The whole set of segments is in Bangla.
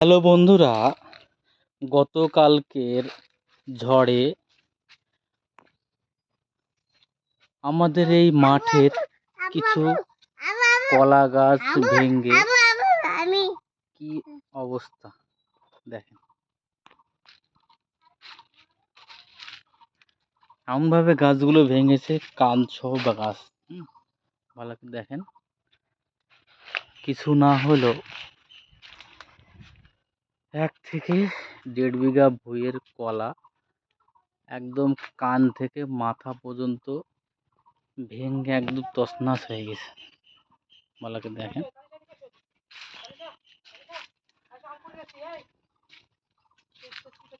হ্যালো বন্ধুরা, গতকালকের ঝড়ে আমাদের এই মাঠের কিছু কলা গাছ ভেঙে কি অবস্থা? দেখেন। এমনভাবে গাছগুলো ভেঙেছে কান সহ বা গাছ ভালো দেখেন। কিছু না হলেও এক থেকে দেড় বিঘা ভুঁইয়ের কলা একদম কান থেকে মাথা পর্যন্ত ভেঙে একদম তছনছ হয়ে গেছে। ভালো করে দেখেন।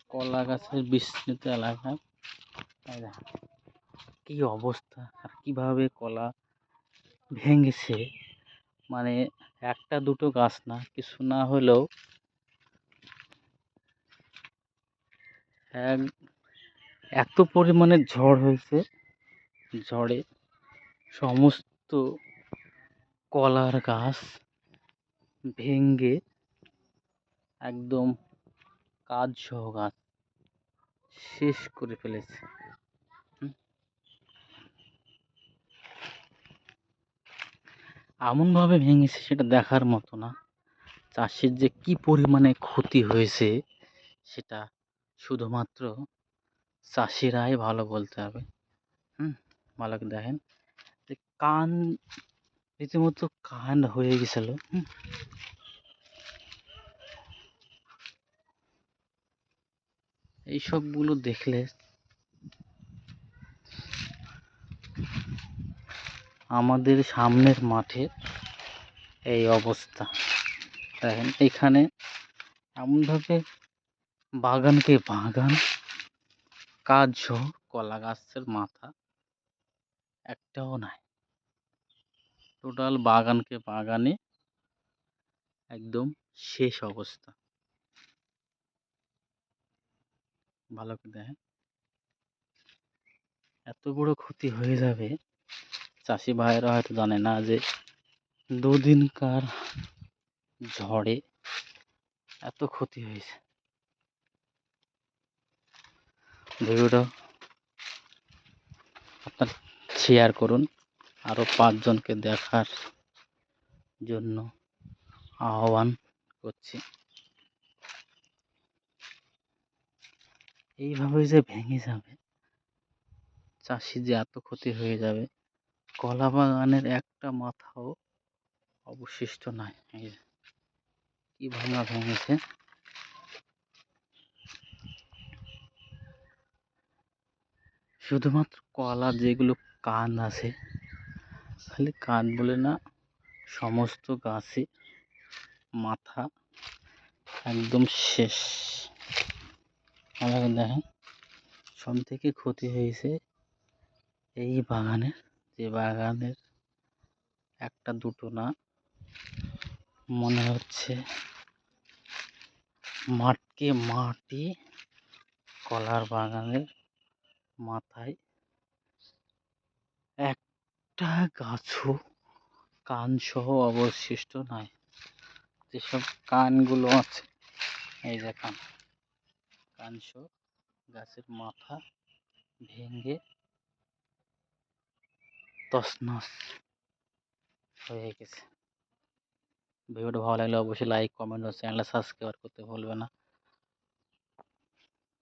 কলা গাছের বিস্তৃত এলাকা। কি অবস্থা, আর কীভাবে কলা ভেঙেছে। মানে একটা দুটো গাছ না, কিছু না হলেও এত পরিমাণে ঝড় হয়েছে, ঝড়ে সমস্ত কলার গাছ ভেঙ্গে একদম কাজ সহ গাছ শেষ করে ফেলেছে। এমনভাবে ভেঙেছে সেটা দেখার মতো না চাষের যে কি পরিমাণে ক্ষতি হয়েছে সেটা শুধুমাত্র চাষিরাই ভালো বলতে হবে। হুম ভালো করে দেখেন যে কান, রীতিমতো কান হয়ে গেছিল। হুম। এইসবগুলো দেখলে আমাদের সামনের মাঠে এই অবস্থা। দেখেন, এখানে এমনভাবে বাগানকে বাগান? কাজ সহ কলা গাছের মাথা। একটাও নাই। টোটাল বাগানকে বাগানে একদম শেষ অবস্থা। ভালো করে দেখেন। এত বড় ক্ষতি হয়ে যাবে? চাষি ভাইয়েরা হয়তো জানে না যে দুদিনকার ঝড়ে এত ক্ষতি হয়েছে। ভিডিওটা আপনার শেয়ার করুন। আরও পাঁচজনকে দেখার জন্য আহ্বান করছি। এইভাবে যে ভেঙে যাবে, চাষি যে এত ক্ষতি হয়ে যাবে, কলা বাগানের একটা মাথাও অবশিষ্ট নাই। কি ভাঙা ভেঙেছে? শুধুমাত্র কলা যেগুলো কান আছে, খালি কান বলে না, সমস্ত গাছে মাথা একদম শেষ। আমাকে দেখেন, সব থেকে ক্ষতি হয়েছে এই বাগানের যে বাগানের একটা দুটো না, মনে হচ্ছে মাঠকে মাটি কলার বাগানের মাথায় একটা গাছও কান সহ অবশিষ্ট নাই। যেসব কানগুলো আছে, এই যে কান সহ গাছের মাথা ভেঙে তছনছ হয়ে গেছে। ভিডিওটা ভালো লাগলে অবশ্যই লাইক কমেন্ট ও চ্যানেলটা সাবস্ক্রাইব করতে ভুলবে না।